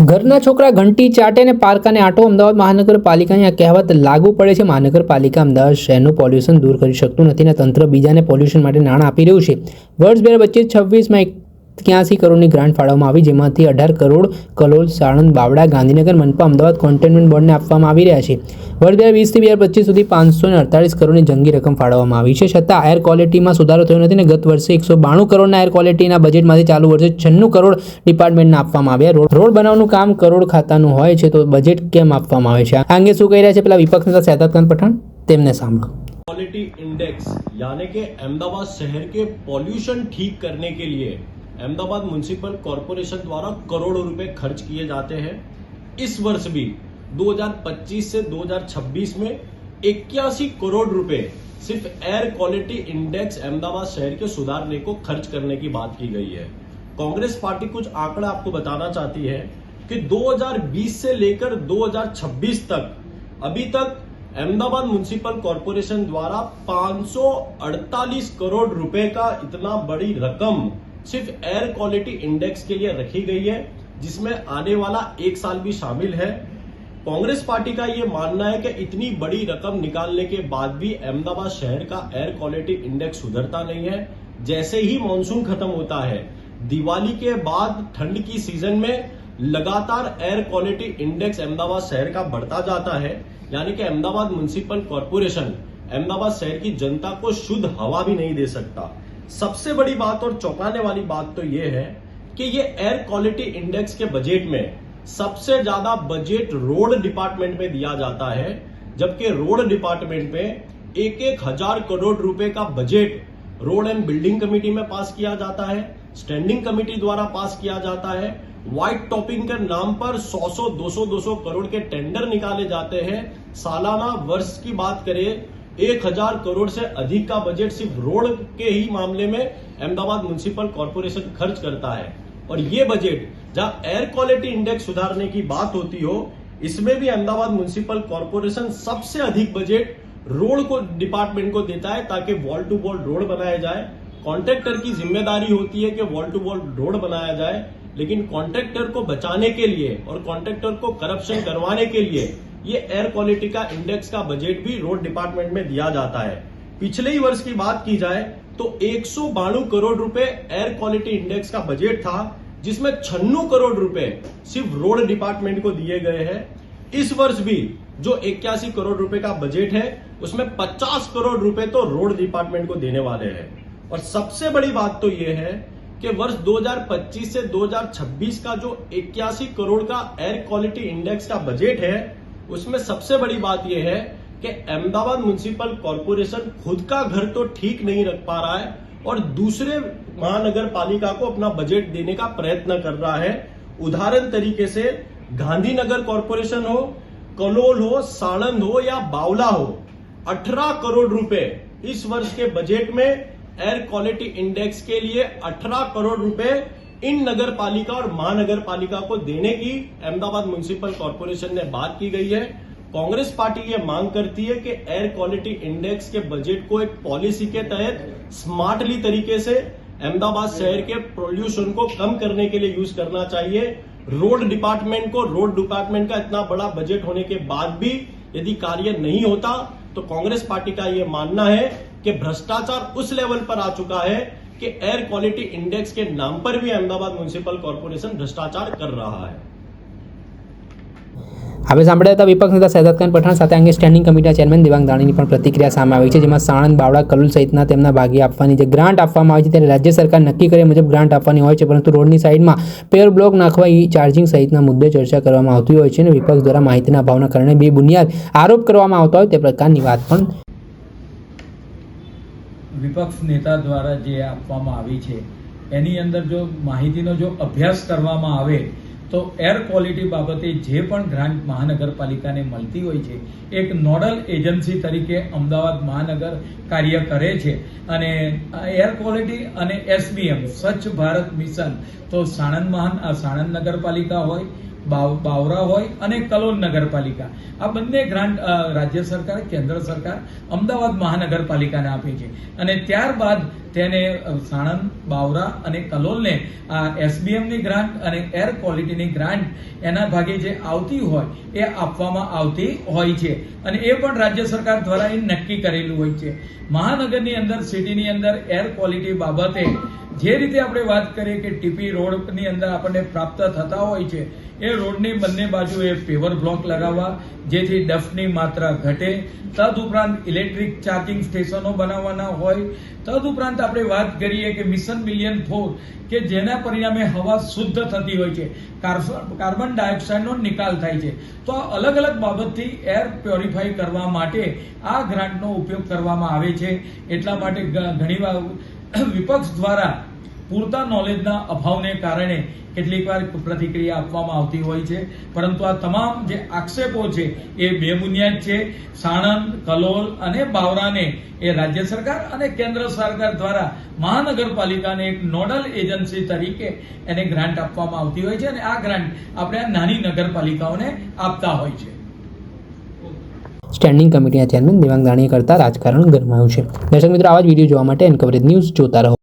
ઘરના છોકરા ઘંટી ચાટે અને પારકાને આટો અમદાવાદ મહાનગરપાલિકાની આ કહેવત લાગુ પડે છે. મહાનગરપાલિકા અમદાવાદ શહેરનું પોલ્યુશન દૂર કરી શકતું નથી ને તંત્ર બીજાને પોલ્યુશન માટે નાણાં આપી રહ્યું છે. વર્ષ બે હજાર પચીસ છવ્વીસમાં એક્યાસી કરોડની ગ્રાન્ટ ફાળવવામાં આવી, જેમાંથી અઢાર કરોડ કલોલ, સાણંદ બાવડા ગાંધીનગર, મનપા, અમદાવાદ કોન્ટેનમેન્ટ બોર્ડને આપવામાં આવી રહ્યા છે. વર્ષ બે હજાર વીસથી બે હજાર પચીસ સુધી પાંચસો ને અડતાલીસ કરોડની જંગી રકમ ફાળવવામાં આવી છે છતાં એર ક્વોલિટીમાં સુધારો થયો નથી અને ગત વર્ષે એકસો બાણું કરોડના એર ક્વોલિટીના બજેટમાંથી ચાલુ વર્ષે છન્નું કરોડ ડિપાર્ટમેન્ટને આપવામાં આવ્યા રોડ રોડ બનાવવાનું કામ કરોડ ખાતાનું હોય છે તો બજેટ કેમ આપવામાં આવે છે આ અંગે શું કહી રહ્યા છે પેલા વિપક્ષ નેતા શહેજાદ ખાન પઠાણ તેમને સાંભળો क्वालिटी इंडेक्स यानी कि अहमदाबाद शहर के पॉल्यूशन ठीक करने के लिए अहमदाबाद म्यूनिसिपल कॉरपोरेशन द्वारा करोड़ों रुपए खर्च किए जाते हैं इस वर्ष भी 2025 से 2026 में इक्यासी करोड़ रुपए सिर्फ़ एयर क्वालिटी इंडेक्स अहमदाबाद शहर के सुधारने को खर्च करने की बात की गई है। कांग्रेस पार्टी कुछ आंकड़ा आपको बताना चाहती है कि 2020 से लेकर 2026 तक, अभी तक अहमदाबाद म्यूनिसिपल कॉरपोरेशन द्वारा 548 करोड़ रुपए का इतना बड़ी रकम सिर्फ़ एयर क्वालिटी इंडेक्स के लिए रखी गई है, जिसमें आने वाला एक साल भी शामिल है। कांग्रेस पार्टी का ये मानना है कि इतनी बड़ी रकम निकालने के बाद भी अहमदाबाद शहर का एयर क्वालिटी इंडेक्स सुधरता नहीं है, जैसे ही मानसून खत्म होता है। दिवाली के बाद ठंड की सीज़न में लगातार एयर क्वालिटी इंडेक्स अहमदाबाद शहर का बढ़ता जाता है, यानी कि अहमदाबाद म्यूनिसिपल कॉरपोरेशन अहमदाबाद शहर की जनता को शुद्ध हवा भी नहीं दे सकता। सबसे बड़ी बात और चौंकाने वाली बात तो यह है कि ये एयर क्वालिटी इंडेक्स के बजट में सबसे ज़्यादा बजट रोड डिपार्टमेंट में दिया जाता है, जबकि रोड डिपार्टमेंट में एक एक हज़ार करोड़ रुपए का budget road and building committee में पास किया जाता है स्टैंडिंग कमेटी द्वारा पास किया जाता है। व्हाइट टॉपिंग के नाम पर 100 सौ 200 200 करोड़ के टेंडर निकाले जाते हैं। सालाना वर्ष की बात करें, एक हज़ार करोड़ से अधिक का बजट सिर्फ़ रोड के ही मामले में अहमदाबाद म्यूनिसिपल कॉरपोरेशन खर्च करता है। और ये बजट जहाँ एयर क्वालिटी इंडेक्स सुधारने की बात होती हो, इसमें भी अहमदाबाद म्यूनिसिपल कॉरपोरेशन सबसे अधिक बजट रोड को डिपार्टमेंट को देता है ताकि वॉल टू वॉल रोड बनाया जाए। कॉन्ट्रैक्टर की ज़िम्मेदारी होती है कि वॉल टू वॉल रोड बनाया जाए, लेकिन कॉन्ट्रैक्टर को बचाने के लिए और कॉन्ट्रैक्टर को करप्शन करवाने के लिए ये एयर क्वालिटी का इंडेक्स का बजट भी रोड डिपार्टमेंट में दिया जाता है। पिछले ही वर्ष की बात की जाए तो एक करोड़ रुपए एयर क्वालिटी इंडेक्स का बजट था। जिसमें छन्नू करोड़ रुपए सिर्फ़ रोड डिपार्टमेंट को दिए गए हैं। इस वर्ष भी जो इक्यासी करोड़ रुपए का बजट है, उसमें 50 करोड़ रुपए तो रोड डिपार्टमेंट को देने वाले हैं। और सबसे बड़ी बात तो यह है कि वर्ष 2025 से 2026 का जो इक्यासी करोड़ का एयर क्वालिटी इंडेक्स का बजट है, उसमें सबसे बड़ी बात यह है कि अहमदाबाद म्यूनिसिपल कॉरपोरेशन खुद का घर तो ठीक नहीं रख पा रहा है और दूसरे महानगर पालिका को अपना बजट देने का प्रयत्न कर रहा है। उदाहरण तरीके से गांधीनगर कॉरपोरेशन हो कलोल हो, साणंद हो या बावला हो 18 करोड़ रुपए इस वर्ष के बजट में एयर क्वालिटी इंडेक्स के लिए 18 करोड़ रुपए इन नगर पालिका और महानगर पालिका को देने की अहमदाबाद म्यूनिसिपल कॉरपोरेशन ने बात की गई है। कांग्रेस पार्टी ये मांग करती है कि एयर क्वालिटी इंडेक्स के बजट को एक पॉलिसी के तहत स्मार्टली तरीके से अहमदाबाद शहर के पोल्यूशन को कम करने के लिए यूज़ करना चाहिए। रोड डिपार्टमेंट को रोड डिपार्टमेंट का इतना बड़ा बजट होने के बाद भी यदि कार्य नहीं होता तो कांग्रेस पार्टी का यह मानना है कि भ्रष्टाचार उस लेवल पर आ चुका है कि एयर क्वालिटी इंडेक्स के नाम पर भी अहमदाबाद म्यूनिसिपल कॉरपोरेशन भ्रष्टाचार कर रहा है। હવે સાંભળ્યા હતા વિપક્ષ નેતા શહેજાદ ખાન પઠાણ સાથે અંગે સ્ટેન્ડિંગ કમિટીના ચેરમેન દેવાંગ દાણીની પણ પ્રતિક્રિયા સામે આવી છે, જેમાં સાણંદ બાવડા કલોલ સહિતના તેમના ભાગે આપવાની જે ગ્રાન્ટ આપવામાં આવી છે ત્યારે રાજ્ય સરકાર નક્કી કરે મુજબ ગ્રાન્ટ આપવાની હોય છે, પરંતુ રોડની સાઈડમાં પેવર બ્લોક નાખવા ઈ ચાર્જિંગ સહિતના મુદ્દે ચર્ચા કરવામાં આવતી હોય છે અને વિપક્ષ દ્વારા માહિતીના અભાવના કારણે બે બુનિયાદ આરોપ કરવામાં આવતા હોય તે પ્રકારની વાત પણ વિપક્ષ નેતા દ્વારા જે આપવામાં આવી છે, એની અંદર જો માહિતીનો જો અભ્યાસ કરવામાં આવે તો એર ક્વોલિટી બાબતે જે પણ ગ્રાન્ટ મહાનગરપાલિકાને મળતી હોય છે, એક નોડલ એજન્સી તરીકે અમદાવાદ મહાનગર કાર્ય કરે છે. અને એર ક્વોલિટી અને એસબીએમ સ્વચ્છ ભારત મિશન, તો સાણંદ મહાન, આ સાણંદ નગરપાલિકા હોય બાવરા હોય અને કલોલ નગરપાલિકા. આ બંને ગ્રાન્ટ રાજ્ય સરકાર, કેન્દ્ર સરકાર અમદાવાદ મહાનગરપાલિકાને આપે છે. અને ત્યારબાદ તેને સાણંદ, બાવરા અને કલોલને આ એસબીએમની ગ્રાન્ટ અને એર ક્વોલિટીની ગ્રાન્ટ એના ભાગે જે આવતી હોય એ આપવામાં આવતી હોય છે. અને એ પણ રાજ્ય સરકાર દ્વારા એ નક્કી કરેલું હોય છે. મહાનગરની અંદર, સિટીની અંદર એર ક્વોલિટી બાબતે જે રીતે આપણે વાત કરીએ કે ટીપી રોડની અંદર આપણને પ્રાપ્ત થતા હોય છે, એ રોડની બંને બાજુએ પેવર બ્લોક લગાવવા, જેથી ડફની માત્રા ઘટે. તદઉપરાંત ઇલેક્ટ્રિક ચાર્જિંગ સ્ટેશનો બનાવવાના હોય. તદઉપરાંત આપણે વાત કરીએ કે મિશન મિલિયન ફોર, કે જેના પરિણામે હવા શુદ્ધ થતી હોય છે. કાર્બન ડાયોક્સાઇડનો નિકાલ થાય છે. તો આ અલગ અલગ બાબતથી એર પ્યોરિફાઈ કરવા માટે આ ગ્રાન્ટનો ઉપયોગ કરવામાં આવે છે. એટલા માટે ઘણી વિપક્ષ દ્વારા પૂરતા નોલેજના અભાવને કારણે કેટલીક વાર પ્રતિક્રિયા આપવામાં આવતી હોય છે. પરંતુ આ તમામ જે આક્ષેપો છે એ બેબુનિયાદ છે. સાણંદ, કલોલ અને બાવરાને એ રાજ્ય સરકાર અને કેન્દ્ર સરકાર દ્વારા મહાનગરપાલિકાને એક નોડલ એજન્સી તરીકે એને ગ્રાન્ટ આપવામાં આવતી હોય છે અને આ ગ્રાન્ટ આપણે નાની નગરપાલિકાઓને આપતા હોય છે. સ્ટેન્ડિંગ કમિટીના ચેરમેન દેવાંગ દાણીએ કરતા રાજકારણ ગરમાયું છે. દર્શક મિત્રો, આવા જ વીડિયો જોવા માટે એન કવરેજ ન્યૂઝ જોતા રહો.